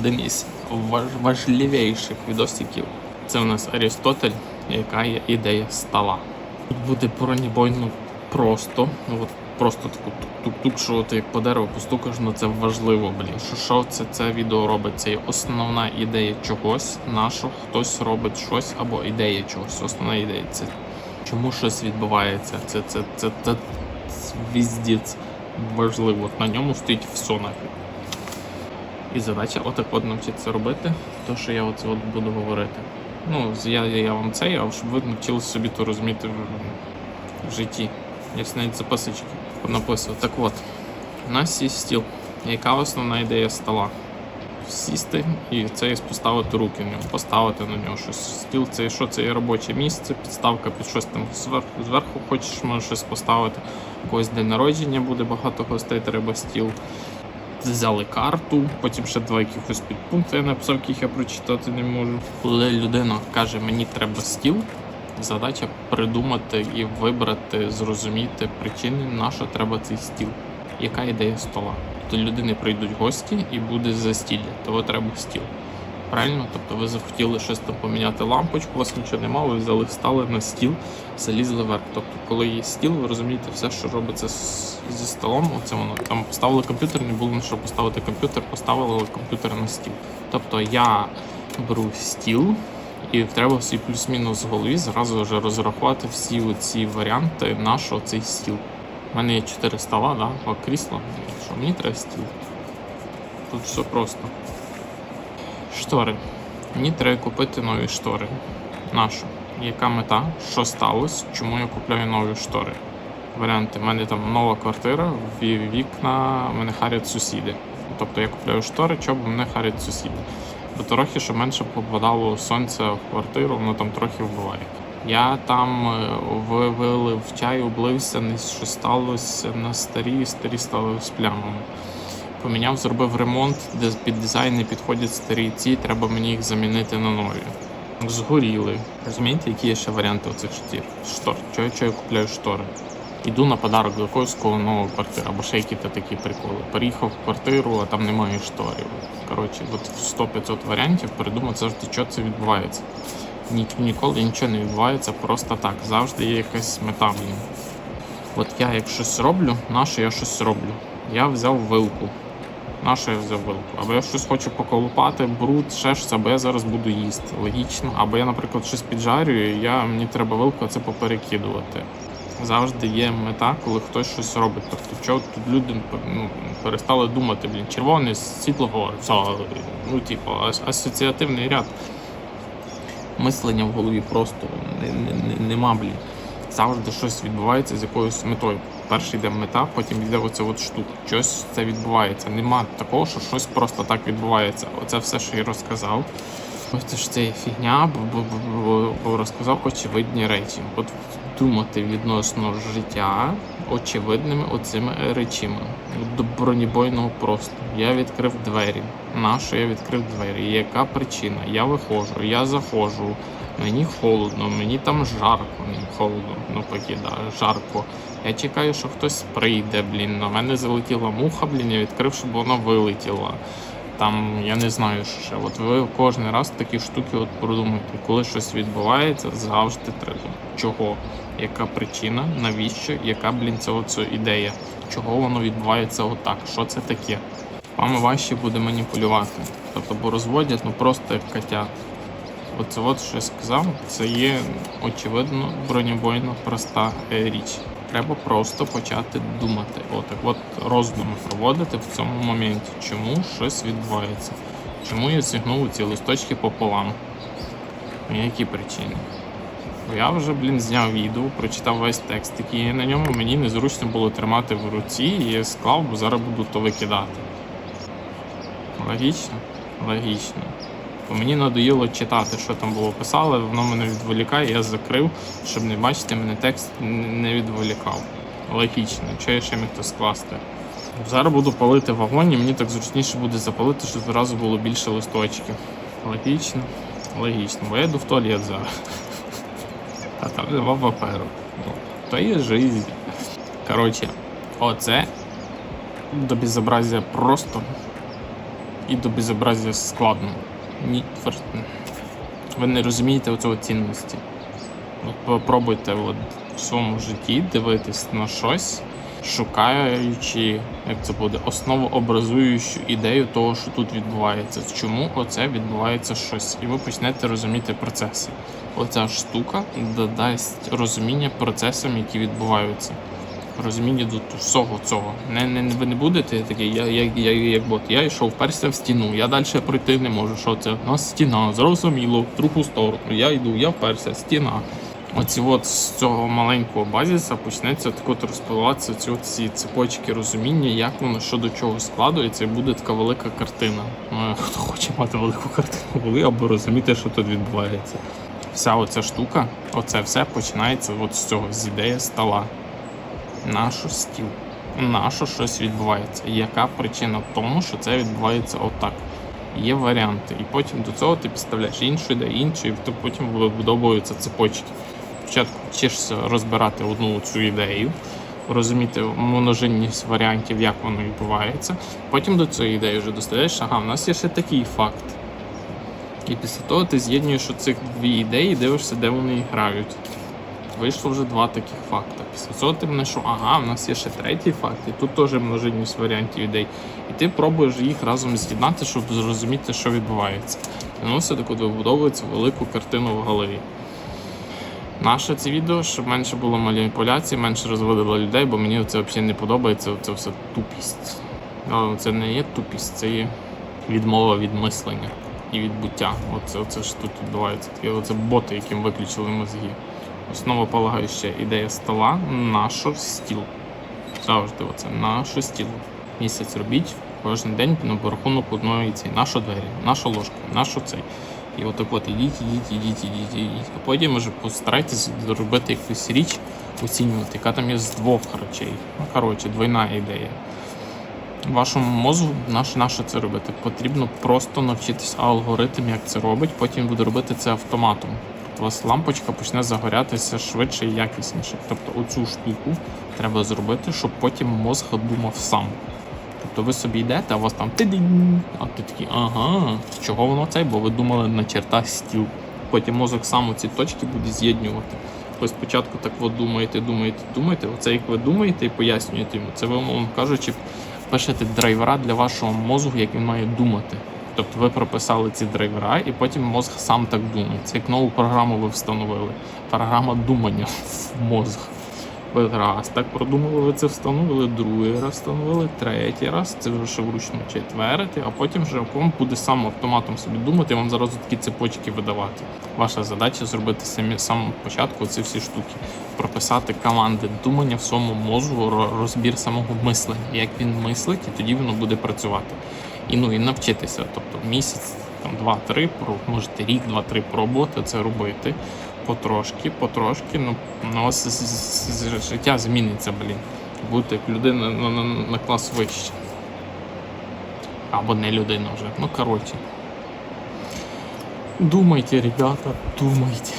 один із важливіших відосиків. Це у нас Арістотель, яка є ідея стола. Тут буде бронебойно просто. Ну от просто таку тук-тук, що як по дереву постукаєш, ну це важливо, блін. Що, що це, це відео робить? Це є основна ідея чогось, на що хтось робить щось або ідея чогось. Основна ідея це чому щось відбувається. Це, це, це, це, це віздець важливо. На ньому стоїть все нафіг. І задача отак от навчитися робити, то що я оце от буду говорити. Ну, я, я вам це, а щоб ви навчилися собі то розуміти в, в житті. Я ж навіть записочки написував. Так от, у нас є стіл. Яка основна ідея стола? Сісти і це поставити руки на нього, поставити на нього щось. Стіл це що? Це є робоче місце, підставка під щось там зверху, зверху хочеш, можеш щось поставити. Когось день народження буде багато гостей, треба стіл взяли карту, потім ще два якихось підпункти я написав, яких я прочитати не можу. Коли людина каже, мені треба стіл, задача придумати і вибрати, зрозуміти причини, на що треба цей стіл. Яка ідея стола? До людини прийдуть гості і буде застілля, того треба стіл. Правильно? Тобто ви захотіли щось там поміняти лампочку, у вас нічого немає, ви взяли, стали на стіл, залізли вверх. Тобто, коли є стіл, ви розумієте все, що робиться зі столом. Оце воно там поставили комп'ютер, не було на що поставити комп'ютер, поставили комп'ютер на стіл. Тобто я беру стіл. І треба всі плюс-мінус в голові зразу вже розрахувати всі ці варіанти, на що цей стіл. У мене є 4 стола, да? О, крісло. Що мені треба стіл? Тут все просто. Штори. Мені треба купити нові штори. Нашу. Яка мета? Що сталося? Чому я купляю нові штори? Варіанти. У мене там нова квартира, вікна, мене харять сусіди. Тобто я купляю штори, щоб мене харять сусіди. Бо трохи, щоб менше попадало сонця в квартиру, воно там трохи вбиває. Я там е, ви- чай, облився, не що сталося на старі, старі стали з плямами. Поміняв, зробив ремонт, де під дизайн не підходять старі ці, треба мені їх замінити на нові. Згоріли. Розумієте, які є ще варіанти оцих штір? Штор. Чого я, я купляю штори? Іду на подарок до якогось кого нового квартира, або ще які-то такі приколи. Переїхав в квартиру, а там немає шторів. Коротше, от 100-500 варіантів придумати завжди, що це відбувається. Ні, ніколи нічого не відбувається просто так. Завжди є якась мета, блін. От я як щось роблю, на що я щось роблю? Я взяв вилку. На що я взяв вилку? Або я щось хочу поколупати, бруд, ще щось, або я зараз буду їсти. Логічно. Або я, наприклад, щось піджарюю, і я, мені треба вилку це поперекидувати. Завжди є мета, коли хтось щось робить. Тобто, чого тут люди ну, перестали думати, блін, червоний світлофор, це, ну, типу, ас- асоціативний ряд. Мислення в голові просто не, не, не, нема, блін. Завжди щось відбувається з якоюсь метою. Перше йде мета, потім йде оця от штука. Щось це відбувається. Нема такого, що щось просто так відбувається. Оце все, що я розказав. Ось це ж це фігня, бо розказав очевидні речі. От думати відносно життя очевидними оцими речами. До бронебойного просто. Я відкрив двері. Нащо я відкрив двері? Яка причина? Я виходжу, я заходжу. Мені холодно, мені там жарко, не холодно, ну покидаю, жарко. Я чекаю, що хтось прийде, блін. На мене залетіла муха, блін, я відкрив, щоб вона вилетіла. Там я не знаю, що ще. От ви кожен раз такі штуки от продумуєте. Коли щось відбувається, завжди треба. Чого? Яка причина? Навіщо? Яка, блін, це оця ідея? Чого воно відбувається отак? Що це таке? Вами важче буде маніпулювати. Тобто, бо розводять ну просто як котят. Оце от що я сказав, це є очевидно бронебойно проста е, річ. Треба просто почати думати. Отак, от роздуми проводити в цьому моменті, чому щось відбувається, чому я зігнув ці листочки пополам. Які причини? Бо Я вже, блін, зняв відео, прочитав весь текст, який на ньому. Мені незручно було тримати в руці і я склав, бо зараз буду то викидати. Логічно? Логічно. Бо мені надоїло читати, що там було писали, воно мене відволікає, я закрив, щоб не бачити, мене текст не відволікав. Логічно, що я ще міг то скласти. Зараз буду палити вагон, і мені так зручніше буде запалити, щоб зразу було більше листочків. Логічно, логічно, бо я йду в туалет зараз. А там нема паперу. Ну, То є життя. Коротше, оце до безобразія просто і до безобразія складно. Ні, ви не розумієте оцього цінності. От попробуйте от в своєму житті дивитись на щось, шукаючи, як це буде, основообразуючу ідею того, що тут відбувається. Чому оце відбувається щось, і ви почнете розуміти процеси. Оця штука додасть розуміння процесам, які відбуваються. Розуміння до всього цього. Не, не, ви не будете такий, я, я, я, як бот. Я йшов вперся в стіну, я далі пройти не можу. Що це? У нас стіна, зрозуміло, в другу сторону. Я йду, я вперся, стіна. Оці от з цього маленького базіса почнеться так от розпливатися ці, ці цепочки розуміння, як воно що до чого складується, і буде така велика картина. Ну, хто хоче мати велику картину голови або розуміти, що тут відбувається. Вся оця штука, оце все починається от з цього, з ідеї стола. Нащо стіл? Нащо щось відбувається? Яка причина в тому, що це відбувається отак? Є варіанти, і потім до цього ти підставляєш іншу ідею, іншу, і потім вибудовуються цепочки. Спочатку вчишся розбирати одну цю ідею, розуміти множинність варіантів, як воно відбувається. Потім до цієї ідеї вже доставляєш, ага, в нас є ще такий факт. І після того ти з'єднуєш оцих дві ідеї дивишся, де вони грають. Вийшло вже два таких факти. Після цього ти знайшов, ага, в нас є ще третій факт, і тут теж множинність варіантів ідей. І ти пробуєш їх разом з'єднати, щоб зрозуміти, що відбувається. І воно все таки вибудовується велику картину в голові. Наше це відео, щоб менше було маніпуляцій, менше розводило людей, бо мені це взагалі не подобається. Це все тупість. Але це не є тупість, це є відмова від мислення і від буття. Оце, оце ж тут відбувається. Оце боти, яким виключили мозги. Основополагаюча ідея стола нащо стіл. Завжди оце нащо стіл. Місяць робіть кожен день на рахунок одної цієї. Нашу двері, нашу ложку, нашу цей. І отак от ідіть, ідіть, ідіть, ідіть, ідіть. А потім вже постарайтесь зробити якусь річ, оцінювати, яка там є з двох речей. Ну, коротше, двойна ідея. Вашому мозку наше, наше це робити. Потрібно просто навчитися алгоритм, як це робить, потім буде робити це автоматом. У вас лампочка почне загорятися швидше і якісніше. Тобто оцю штуку треба зробити, щоб потім мозг думав сам. Тобто ви собі йдете, а у вас там ти-динь, а ти такий, ага, чого воно це? Бо ви думали на чертах стіл. Потім мозок сам ці точки буде з'єднювати. Ось спочатку так от думаєте, думаєте, думаєте. Оце як ви думаєте і пояснюєте йому. Це ви, умовно кажучи, пишете драйвера для вашого мозку, як він має думати. Тобто ви прописали ці драйвера, і потім мозг сам так думає. Це як нову програму ви встановили. Програма думання в мозг. Ви раз так продумали, ви це встановили, другий раз встановили, третій раз, це вже вручну четвертий, а потім вже вам буде сам автоматом собі думати, і вам зразу такі цепочки видавати. Ваша задача зробити самі з початку ці всі штуки, прописати команди думання в своєму мозку, розбір самого мислення, як він мислить, і тоді воно буде працювати. І ну і навчитися, тобто місяць, там два-три, можете рік, два-три пробувати це робити потрошки, потрошки, ну, ну у вас життя зміниться, блін. Будете як людина на, на, на клас вище. Або не людина вже. Ну, коротше. Думайте, ребята, думайте.